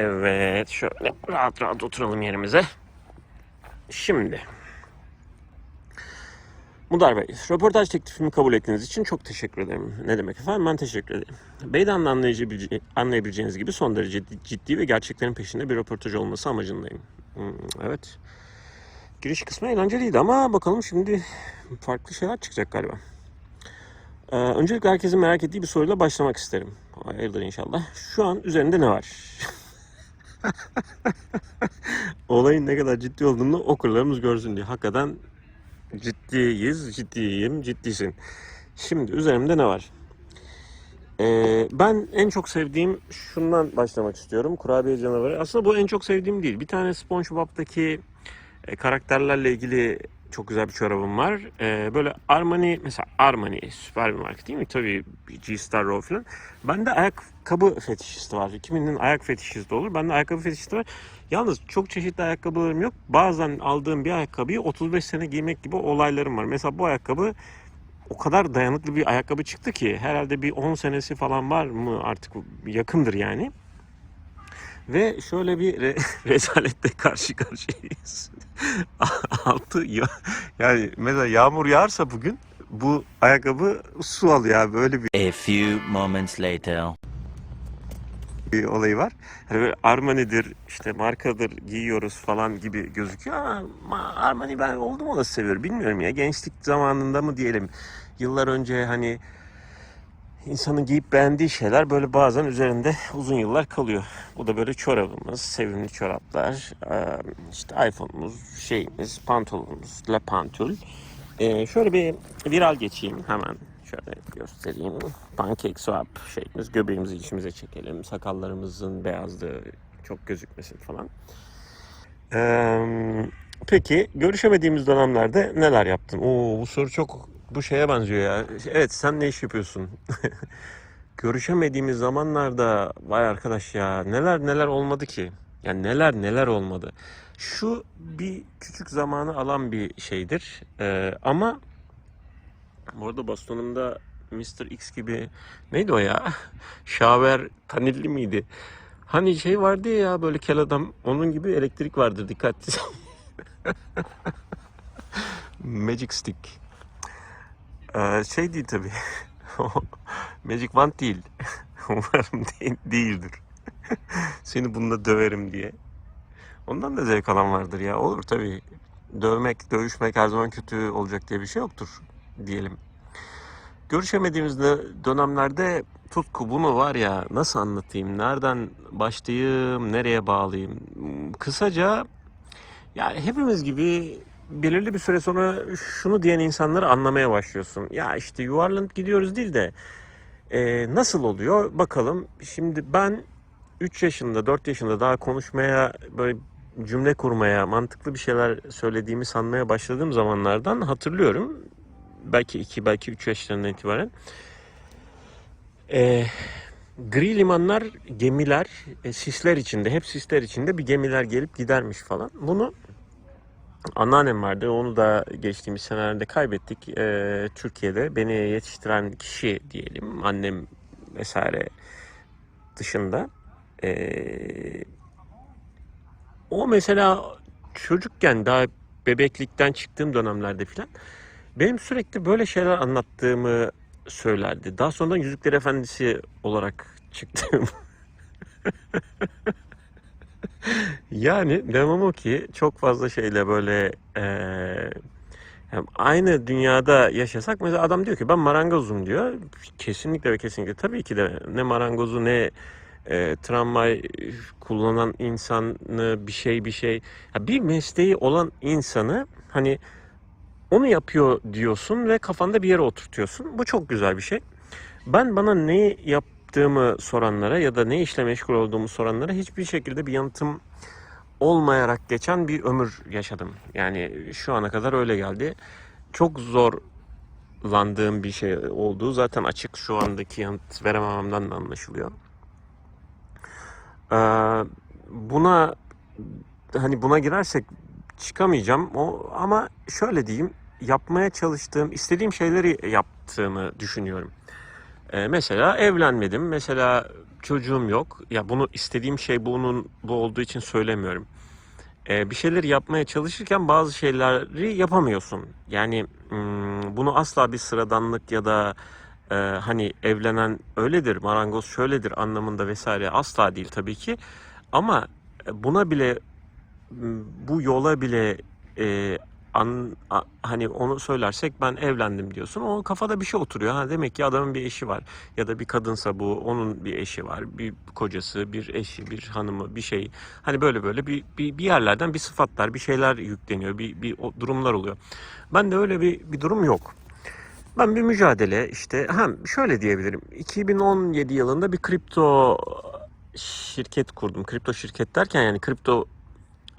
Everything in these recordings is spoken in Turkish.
Evet şöyle rahat rahat oturalım yerimize. Şimdi. Mudar Bey, röportaj teklifimi kabul ettiğiniz için çok teşekkür ederim. Ne demek efendim? Ben teşekkür ederim. Beyden de anlayabilece- anlayabileceğiniz gibi son derece ciddi ve gerçeklerin peşinde bir röportaj olması amacındayım. Hmm, evet. Giriş kısmı eğlenceliydi ama bakalım şimdi farklı şeyler çıkacak galiba. Ee, öncelikle herkesin merak ettiği bir soruyla başlamak isterim. Hayırdır inşallah. Şu an üzerinde ne var? Olayın ne kadar ciddi olduğunu okurlarımız görsün diye. Hakikaten ciddiyiz, ciddiyim, ciddisin. Şimdi üzerimde ne var? Ee, ben en çok sevdiğim şundan başlamak istiyorum. Kurabiye canavarı. Aslında bu en çok sevdiğim değil. Bir tane SpongeBob'daki e, karakterlerle ilgili çok güzel bir çorabım var. E, böyle Armani, mesela Armani süper bir marka değil mi? Tabii G-Star Row falan. Bende ayakkabı fetişisti var. Kiminin ayak fetişisti olur. Bende ayakkabı fetişisti var. Yalnız çok çeşitli ayakkabılarım yok. Bazen aldığım bir ayakkabıyı 35 sene giymek gibi olaylarım var. Mesela bu ayakkabı o kadar dayanıklı bir ayakkabı çıktı ki herhalde bir 10 senesi falan var mı artık yakındır yani. Ve şöyle bir re- rezaletle karşı karşıyayız. Altı ya, yani mesela yağmur yağarsa bugün bu ayakkabı su alıyor abi böyle bir, A few moments later. bir olayı var. Hani böyle Armani'dir işte markadır giyiyoruz falan gibi gözüküyor ama ma- Armani ben oldum olası seviyorum. Bilmiyorum ya gençlik zamanında mı diyelim yıllar önce hani insanın giyip beğendiği şeyler böyle bazen üzerinde uzun yıllar kalıyor. Bu da böyle çorabımız, sevimli çoraplar, işte iPhone'umuz, şeyimiz, pantolonumuz, La Pantol. Eee, şöyle bir viral geçeyim hemen. Şöyle göstereyim. Pancake swap şeyimiz. Göbeğimizi içimize çekelim. Sakallarımızın beyazlığı çok gözükmesin falan. Peki görüşemediğimiz dönemlerde neler yaptın? Oo bu soru çok bu şeye benziyor ya. Evet sen ne iş yapıyorsun? Görüşemediğimiz zamanlarda vay arkadaş ya neler neler olmadı ki? Yani neler neler olmadı. Şu bir küçük zamanı alan bir şeydir. Eee, ama bu arada bastonumda Mr. X gibi neydi o ya? Şaver Tanilli miydi? Hani şey vardı ya böyle kel adam onun gibi elektrik vardır dikkatli. Magic Stick. Ee, şey değil tabii. Magic Wand değil. Umarım değil, değildir. Seni bununla döverim diye. Ondan da zevk alan vardır ya. Olur tabii. Dövmek, dövüşmek her zaman kötü olacak diye bir şey yoktur diyelim. Görüşemediğimiz dö- dönemlerde tutku bunu var ya nasıl anlatayım, nereden başlayayım, nereye bağlayayım. Kısaca ya hepimiz gibi belirli bir süre sonra şunu diyen insanları anlamaya başlıyorsun. Ya işte yuvarlanıp gidiyoruz değil de e, nasıl oluyor bakalım. Şimdi ben 3 yaşında 4 yaşında daha konuşmaya böyle cümle kurmaya mantıklı bir şeyler söylediğimi sanmaya başladığım zamanlardan hatırlıyorum. Belki 2 belki 3 yaşlarından itibaren. E, gri limanlar gemiler e, sisler içinde hep sisler içinde bir gemiler gelip gidermiş falan. Bunu Anneannem vardı. Onu da geçtiğimiz senelerde kaybettik. Ee, Türkiye'de beni yetiştiren kişi diyelim. Annem vesaire dışında. Ee, o mesela çocukken daha bebeklikten çıktığım dönemlerde filan benim sürekli böyle şeyler anlattığımı söylerdi. Daha sonradan Yüzükler Efendisi olarak çıktım. Yani demem o ki çok fazla şeyle böyle eee, hem aynı dünyada yaşasak mesela adam diyor ki ben marangozum diyor. Kesinlikle ve kesinlikle tabii ki de ne marangozu ne e, tramvay kullanan insanı bir şey bir şey ya bir mesleği olan insanı hani onu yapıyor diyorsun ve kafanda bir yere oturtuyorsun. Bu çok güzel bir şey. Ben bana ne yaptığımı soranlara ya da ne işle meşgul olduğumu soranlara hiçbir şekilde bir yanıtım olmayarak geçen bir ömür yaşadım. Yani şu ana kadar öyle geldi. Çok zorlandığım bir şey olduğu zaten açık şu andaki yanıt veremememden de anlaşılıyor. Ee, buna hani buna girersek çıkamayacağım. O ama şöyle diyeyim yapmaya çalıştığım, istediğim şeyleri yaptığımı düşünüyorum. Ee, mesela evlenmedim. Mesela çocuğum yok. Ya bunu istediğim şey bunun bu olduğu için söylemiyorum. Ee, bir şeyler yapmaya çalışırken bazı şeyleri yapamıyorsun. Yani hmm, bunu asla bir sıradanlık ya da e, hani evlenen öyledir, marangoz şöyledir anlamında vesaire asla değil tabii ki. Ama buna bile m, bu yola bile e, an, a- hani onu söylersek ben evlendim diyorsun. O kafada bir şey oturuyor. Ha demek ki adamın bir eşi var ya da bir kadınsa bu onun bir eşi var, bir kocası, bir eşi, bir hanımı, bir şey. Hani böyle böyle bir bir, bir yerlerden bir sıfatlar, bir şeyler yükleniyor, bir bir o durumlar oluyor. Ben de öyle bir bir durum yok. Ben bir mücadele işte hem şöyle diyebilirim. 2017 yılında bir kripto şirket kurdum. Kripto şirket derken yani kripto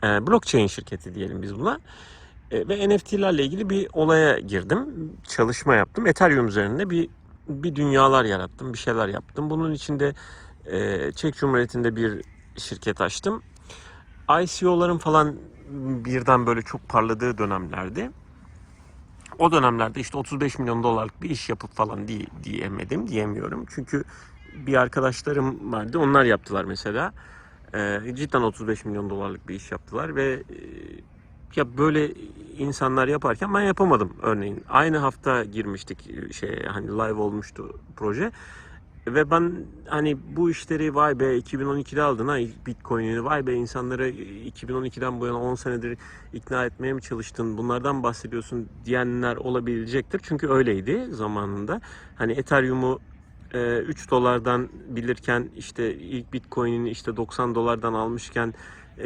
e, blockchain şirketi diyelim biz buna. E, ve NFT'lerle ilgili bir olaya girdim. Çalışma yaptım. Ethereum üzerinde bir bir dünyalar yarattım, bir şeyler yaptım. Bunun içinde e, Çek Cumhuriyeti'nde bir şirket açtım. ICO'ların falan birden böyle çok parladığı dönemlerdi. O dönemlerde işte 35 milyon dolarlık bir iş yapıp falan diye, diyemedim, diyemiyorum. Çünkü bir arkadaşlarım vardı, onlar yaptılar mesela. Ee, cidden 35 milyon dolarlık bir iş yaptılar ve e, ya böyle insanlar yaparken ben yapamadım örneğin. Aynı hafta girmiştik şey hani live olmuştu proje. Ve ben hani bu işleri vay be 2012'de aldın ha Bitcoin'ini vay be insanları 2012'den bu yana 10 senedir ikna etmeye mi çalıştın bunlardan bahsediyorsun diyenler olabilecektir. Çünkü öyleydi zamanında. Hani Ethereum'u e, 3 dolardan bilirken işte ilk Bitcoin'ini işte 90 dolardan almışken e,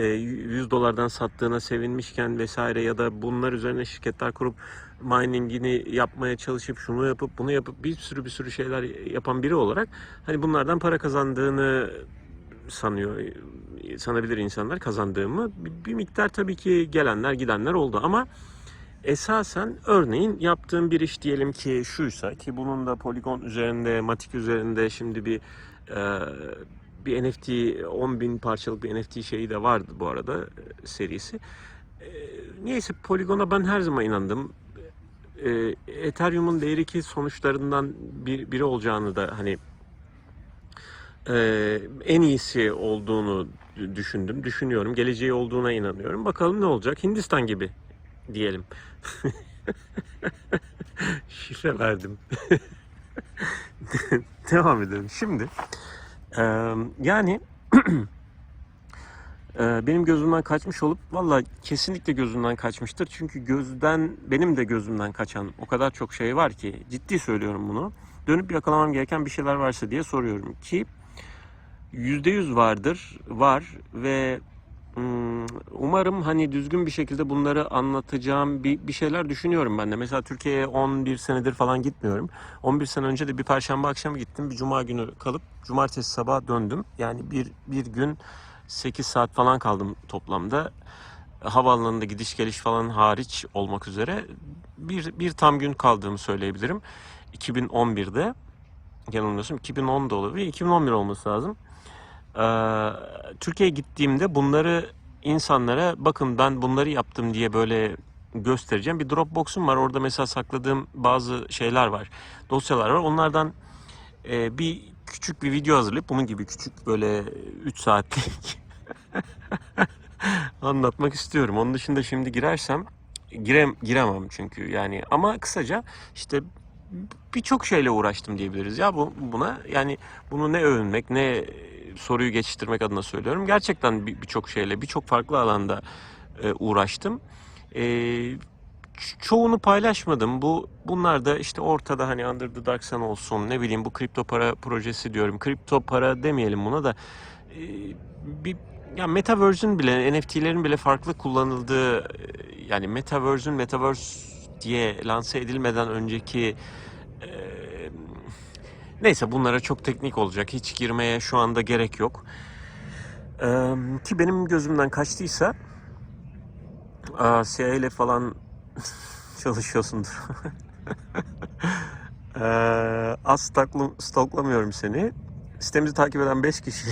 100 dolardan sattığına sevinmişken vesaire ya da bunlar üzerine şirketler kurup miningini yapmaya çalışıp şunu yapıp bunu yapıp bir sürü bir sürü şeyler yapan biri olarak hani bunlardan para kazandığını sanıyor sanabilir insanlar kazandığımı. Bir, miktar tabii ki gelenler gidenler oldu ama esasen örneğin yaptığım bir iş diyelim ki şuysa ki bunun da Polygon üzerinde Matic üzerinde şimdi bir e, bir NFT 10 bin parçalık bir NFT şeyi de vardı bu arada e, serisi. E, neyse Polygon'a ben her zaman inandım. E, Ethereum'un değeri ki sonuçlarından bir, biri olacağını da hani e, en iyisi olduğunu düşündüm, düşünüyorum. Geleceği olduğuna inanıyorum. Bakalım ne olacak? Hindistan gibi diyelim. Şifre verdim. Devam edelim. Şimdi e, yani benim gözümden kaçmış olup valla kesinlikle gözümden kaçmıştır. Çünkü gözden benim de gözümden kaçan o kadar çok şey var ki ciddi söylüyorum bunu. Dönüp yakalamam gereken bir şeyler varsa diye soruyorum ki %100 vardır, var ve Umarım hani düzgün bir şekilde bunları anlatacağım bir, bir şeyler düşünüyorum ben de. Mesela Türkiye'ye 11 senedir falan gitmiyorum. 11 sene önce de bir perşembe akşamı gittim. Bir cuma günü kalıp cumartesi sabah döndüm. Yani bir, bir gün 8 saat falan kaldım toplamda. Havaalanında gidiş geliş falan hariç olmak üzere bir, bir tam gün kaldığımı söyleyebilirim. 2011'de yanılmıyorsam 2010'da olabilir. 2011 olması lazım. Ee, Türkiye'ye gittiğimde bunları insanlara bakın ben bunları yaptım diye böyle göstereceğim. Bir Dropbox'um var. Orada mesela sakladığım bazı şeyler var. Dosyalar var. Onlardan e, bir küçük bir video hazırlayıp bunun gibi küçük böyle 3 saatlik anlatmak istiyorum. Onun dışında şimdi girersem girem giremem çünkü yani ama kısaca işte birçok şeyle uğraştım diyebiliriz ya bu buna yani bunu ne övünmek ne soruyu geçiştirmek adına söylüyorum. Gerçekten bir- birçok şeyle birçok farklı alanda e, uğraştım. E, ço- çoğunu paylaşmadım. Bu bunlar da işte ortada hani Under the Dark Sun olsun ne bileyim bu kripto para projesi diyorum. Kripto para demeyelim buna da. E, bir ya Metaverse'ün bile NFT'lerin bile farklı kullanıldığı e, yani Metaverse'ün Metaverse diye lanse edilmeden önceki neyse bunlara çok teknik olacak. Hiç girmeye şu anda gerek yok. E, ki benim gözümden kaçtıysa aa, CIA ile falan çalışıyorsundur. e, az stalklu- stalklamıyorum seni. Sitemizi takip eden 5 kişi.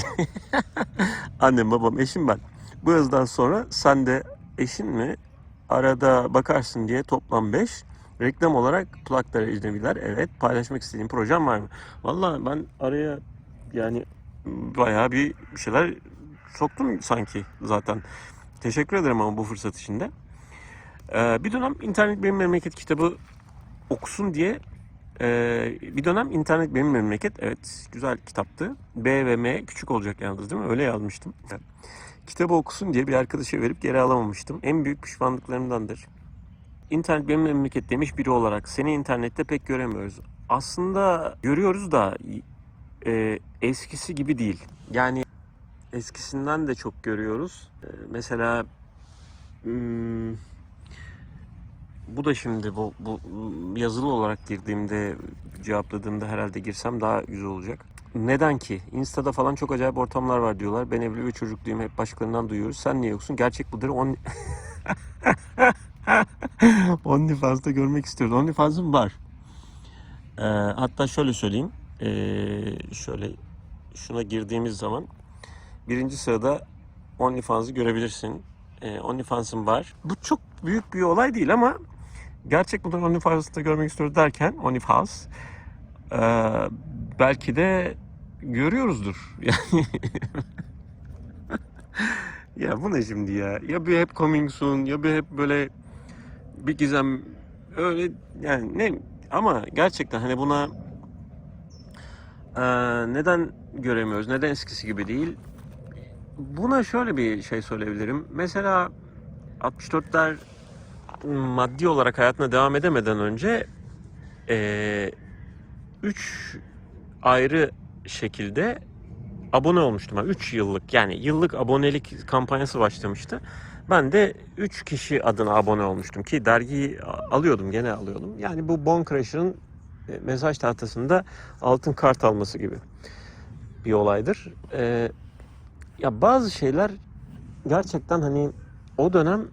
Annem, babam, eşim ben. Bu yazıdan sonra sen de eşin mi arada bakarsın diye toplam 5. Reklam olarak plaklara ecnebiler. Evet. Paylaşmak istediğin projem var mı? Vallahi ben araya yani bayağı bir şeyler soktum sanki zaten. Teşekkür ederim ama bu fırsat için de. Ee, bir dönem internet benim memleket kitabı okusun diye ee, bir dönem internet benim memleket evet güzel kitaptı. B ve M küçük olacak yalnız değil mi? Öyle yazmıştım. Kitabı okusun diye bir arkadaşa verip geri alamamıştım. En büyük pişmanlıklarımdandır. İnternet benim memleket demiş biri olarak seni internette pek göremiyoruz. Aslında görüyoruz da e, eskisi gibi değil. Yani eskisinden de çok görüyoruz. E, mesela hmm, bu da şimdi bu, bu yazılı olarak girdiğimde cevapladığımda herhalde girsem daha güzel olacak. Neden ki? Insta'da falan çok acayip ortamlar var diyorlar. Ben evli ve çocukluyum. Hep başkalarından duyuyoruz. Sen niye yoksun? Gerçek budur. On... OnlyFans'ta görmek istiyoruz. OnlyFans'ım var. Ee, hatta şöyle söyleyeyim. Ee, şöyle şuna girdiğimiz zaman birinci sırada OnlyFans'ı görebilirsin. Ee, OnlyFans'ım var. Bu çok büyük bir olay değil ama gerçek budur OnlyFans'ta görmek istiyoruz derken OnlyFans ee, belki de görüyoruzdur. Yani ya bu ne şimdi ya? Ya bir hep coming soon ya bir hep böyle bir gizem öyle yani ne ama gerçekten hani buna eee, neden göremiyoruz? Neden eskisi gibi değil? Buna şöyle bir şey söyleyebilirim. Mesela 64'ler maddi olarak hayatına devam edemeden önce eee üç ayrı şekilde abone olmuştum. 3 yıllık yani yıllık abonelik kampanyası başlamıştı. Ben de 3 kişi adına abone olmuştum ki dergiyi alıyordum gene alıyordum. Yani bu Bon Crusher'ın e, mesaj tahtasında altın kart alması gibi bir olaydır. Ee, ya bazı şeyler gerçekten hani o dönem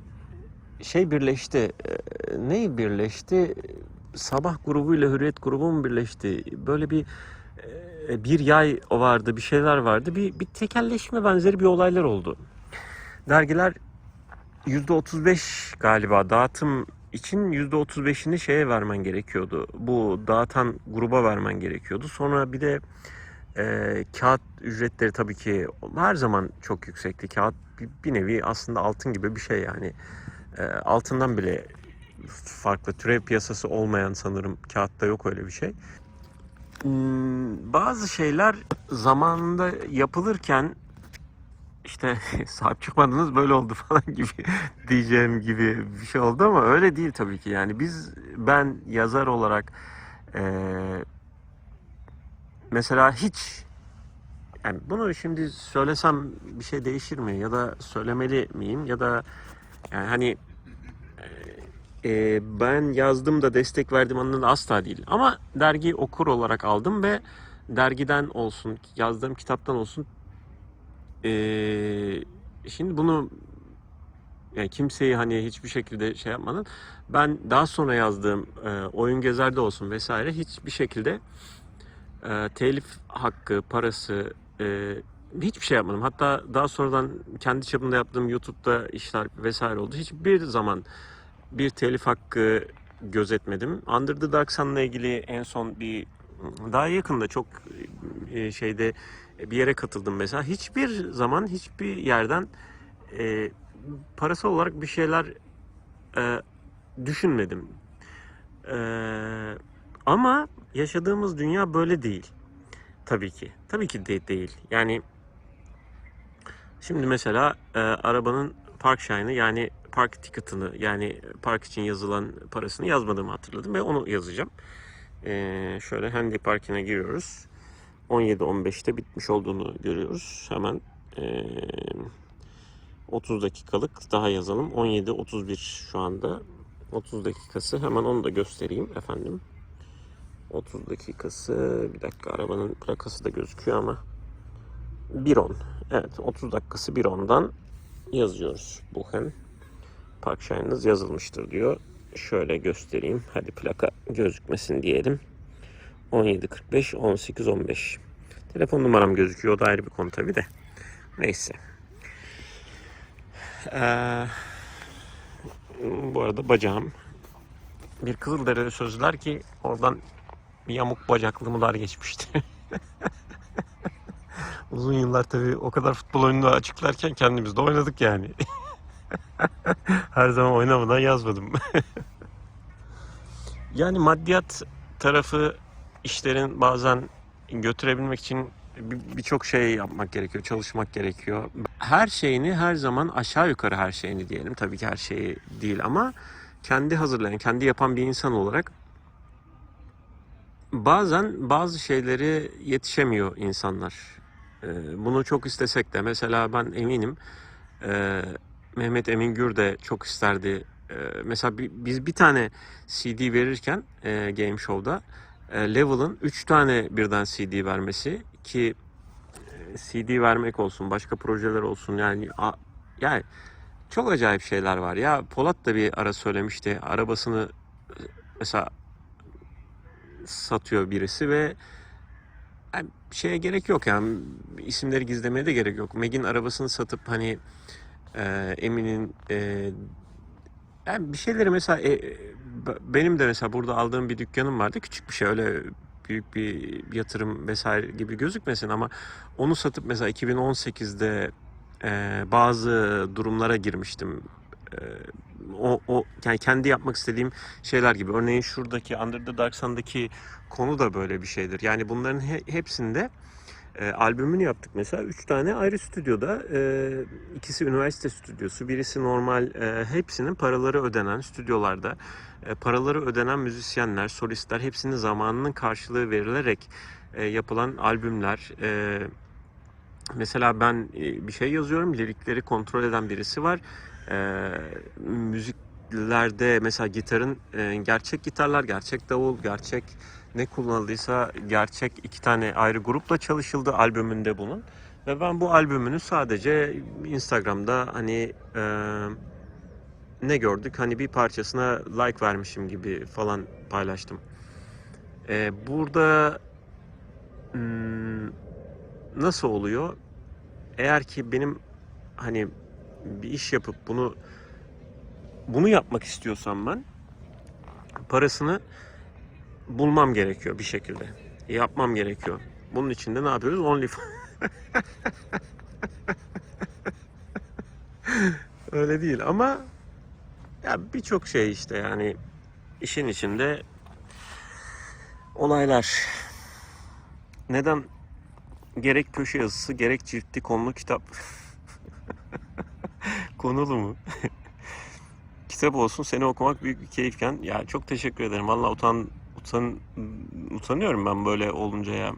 şey birleşti. Ee, ne birleşti? Sabah grubuyla Hürriyet grubu mu birleşti? Böyle bir e, bir yay vardı, bir şeyler vardı. Bir, bir tekelleşme benzeri bir olaylar oldu. Dergiler %35 galiba dağıtım için %35'ini şeye vermen gerekiyordu. Bu dağıtan gruba vermen gerekiyordu. Sonra bir de e, kağıt ücretleri tabii ki her zaman çok yüksekti. Kağıt bir, bir nevi aslında altın gibi bir şey yani. E, altından bile farklı türev piyasası olmayan sanırım kağıtta yok öyle bir şey. Hmm, bazı şeyler zamanında yapılırken işte sahip çıkmadınız böyle oldu falan gibi diyeceğim gibi bir şey oldu ama öyle değil tabii ki yani biz ben yazar olarak eee, mesela hiç yani bunu şimdi söylesem bir şey değişir mi ya da söylemeli miyim ya da yani hani e, ben yazdım da destek verdim anlamında asla değil. Ama dergi okur olarak aldım ve dergiden olsun, yazdığım kitaptan olsun. E, şimdi bunu yani kimseyi hani hiçbir şekilde şey yapmadan ben daha sonra yazdığım e, oyun gezerde olsun vesaire hiçbir şekilde e, telif hakkı, parası e, hiçbir şey yapmadım. Hatta daha sonradan kendi çapımda yaptığım YouTube'da işler vesaire oldu. Hiçbir zaman bir telif hakkı gözetmedim. Under the Dark Sun'la ilgili en son bir daha yakında çok e, şeyde bir yere katıldım mesela. Hiçbir zaman hiçbir yerden e, parasal olarak bir şeyler e, düşünmedim. E, ama yaşadığımız dünya böyle değil. Tabii ki. Tabii ki de değil. Yani şimdi mesela e, arabanın park shine'ı yani park ticket'ını yani park için yazılan parasını yazmadığımı hatırladım ve onu yazacağım. Ee, şöyle Handy Park'ine giriyoruz. 17-15'te bitmiş olduğunu görüyoruz. Hemen ee, 30 dakikalık daha yazalım. 17-31 şu anda. 30 dakikası. Hemen onu da göstereyim efendim. 30 dakikası. Bir dakika arabanın plakası da gözüküyor ama. 1.10. Evet 30 dakikası 1.10'dan yazıyoruz. Buchen. Park Shine'ınız yazılmıştır diyor. Şöyle göstereyim. Hadi plaka gözükmesin diyelim. 1745 18 15. Telefon numaram gözüküyor. O da ayrı bir konu tabii de. Neyse. Ee, bu arada bacağım. Bir Kızılderili sözler ki oradan bir yamuk bacaklı mılar geçmişti. Uzun yıllar tabii o kadar futbol oyununu açıklarken kendimiz de oynadık yani. Her zaman oynamadan yazmadım. yani maddiyat tarafı işlerin bazen götürebilmek için bir- birçok şey yapmak gerekiyor, çalışmak gerekiyor. Her şeyini her zaman aşağı yukarı her şeyini diyelim. Tabii ki her şeyi değil ama kendi hazırlayan, kendi yapan bir insan olarak bazen bazı şeyleri yetişemiyor insanlar. Ee, Bunu çok istesek de mesela ben eminim e, Mehmet Emin Gür de çok isterdi. Ee, Mesela bi- biz bir tane CD verirken e, Game Show'da Level'ın 3 tane birden CD vermesi ki e, CD vermek olsun, başka projeler olsun yani a- yani çok acayip şeyler var. Ya Polat da bir ara söylemişti. Arabasını e, mesela satıyor birisi ve yani şeye gerek yok yani isimleri gizlemeye de gerek yok. Meg'in arabasını satıp hani e, Emin'in e, yani bir şeyleri mesela e, e, benim de mesela burada aldığım bir dükkanım vardı. Küçük bir şey öyle büyük bir yatırım vesaire gibi gözükmesin ama onu satıp mesela 2018'de e, bazı durumlara girmiştim. E, o, o yani kendi yapmak istediğim şeyler gibi. Örneğin şuradaki Under the Dark Sun'daki konu da böyle bir şeydir. Yani bunların he- hepsinde e, albümünü yaptık mesela. Üç tane ayrı stüdyoda. E, ikisi üniversite stüdyosu. Birisi normal e, hepsinin paraları ödenen stüdyolarda. E, paraları ödenen müzisyenler, solistler hepsinin zamanının karşılığı verilerek e, yapılan albümler. E, mesela ben e, bir şey yazıyorum. Lirikleri kontrol eden birisi var. E, müziklerde mesela gitarın e, gerçek gitarlar, gerçek davul, gerçek ne kullanıldıysa gerçek iki tane ayrı grupla çalışıldı albümünde bunun. Ve ben bu albümünü sadece Instagram'da hani e, ne gördük hani bir parçasına like vermişim gibi falan paylaştım. E, burada hmm, nasıl oluyor? Eğer ki benim hani bir iş yapıp bunu bunu yapmak istiyorsam ben parasını bulmam gerekiyor bir şekilde. Yapmam gerekiyor. Bunun için de ne yapıyoruz? OnlyFans. Öyle değil ama ya birçok şey işte yani işin içinde olaylar. Neden gerek köşe yazısı gerek ciltli konulu kitap konulu mu? kitap olsun seni okumak büyük bir keyifken ya çok teşekkür ederim. Valla utan utan utanıyorum ben böyle olunca ya.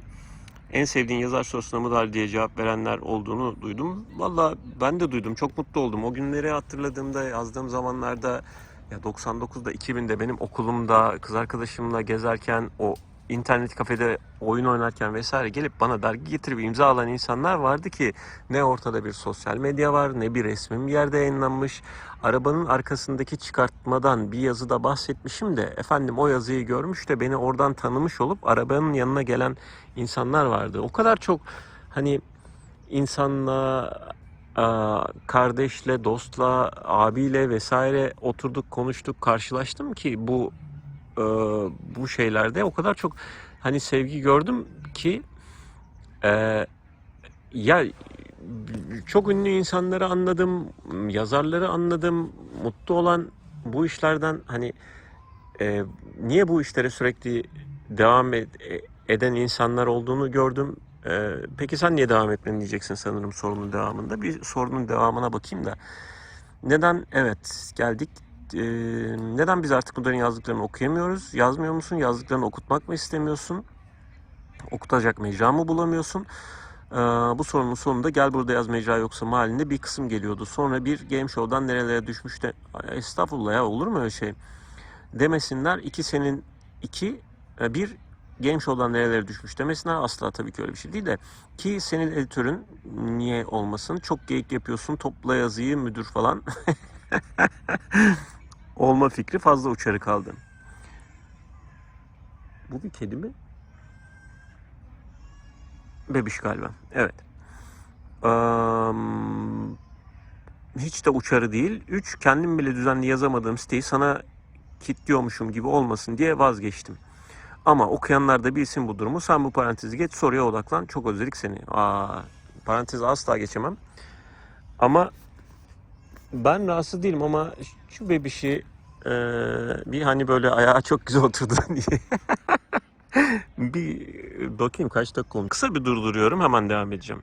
En sevdiğin yazar sorusuna mı diye cevap verenler olduğunu duydum. Valla ben de duydum. Çok mutlu oldum. O günleri hatırladığımda yazdığım zamanlarda ya 99'da 2000'de benim okulumda kız arkadaşımla gezerken o internet kafede oyun oynarken vesaire gelip bana dergi getirip imza alan insanlar vardı ki ne ortada bir sosyal medya var ne bir resmim bir yerde yayınlanmış. Arabanın arkasındaki çıkartmadan bir yazıda bahsetmişim de efendim o yazıyı görmüş de beni oradan tanımış olup arabanın yanına gelen insanlar vardı. O kadar çok hani insanla kardeşle, dostla, abiyle vesaire oturduk, konuştuk, karşılaştım ki bu e, bu şeylerde o kadar çok hani sevgi gördüm ki e, ya çok ünlü insanları anladım, yazarları anladım, mutlu olan bu işlerden hani e, niye bu işlere sürekli devam ed- e- eden insanlar olduğunu gördüm. E, peki sen niye devam etmeni diyeceksin sanırım sorunun devamında. Bir sorunun devamına bakayım da. Neden evet geldik. E, neden biz artık bunların yazdıklarını okuyamıyoruz? Yazmıyor musun? Yazdıklarını okutmak mı istemiyorsun? Okutacak mecra mı bulamıyorsun? Ee, bu sorunun sonunda gel burada yaz mecra yoksa mahallinde bir kısım geliyordu. Sonra bir game show'dan nerelere düşmüş de estağfurullah ya olur mu öyle şey? Demesinler iki senin iki e, bir game show'dan nerelere düşmüş demesinler asla tabii ki öyle bir şey değil de ki senin editörün niye olmasın çok geyik yapıyorsun topla yazıyı müdür falan olma fikri fazla uçarı kaldı. Bu bir kedi mi? Bebiş galiba. Evet. Am, hiç de uçarı değil. Üç, kendim bile düzenli yazamadığım siteyi sana kilitliyormuşum gibi olmasın diye vazgeçtim. Ama okuyanlar da bilsin bu durumu. Sen bu parantezi geç soruya odaklan. Çok özledik seni. Aa, Parantezi asla geçemem. Ama ben rahatsız değilim ama şu bebişi e, bir hani böyle ayağa çok güzel oturdu diye. bir bakayım kaç dakika olmuş. Kısa bir durduruyorum hemen devam edeceğim.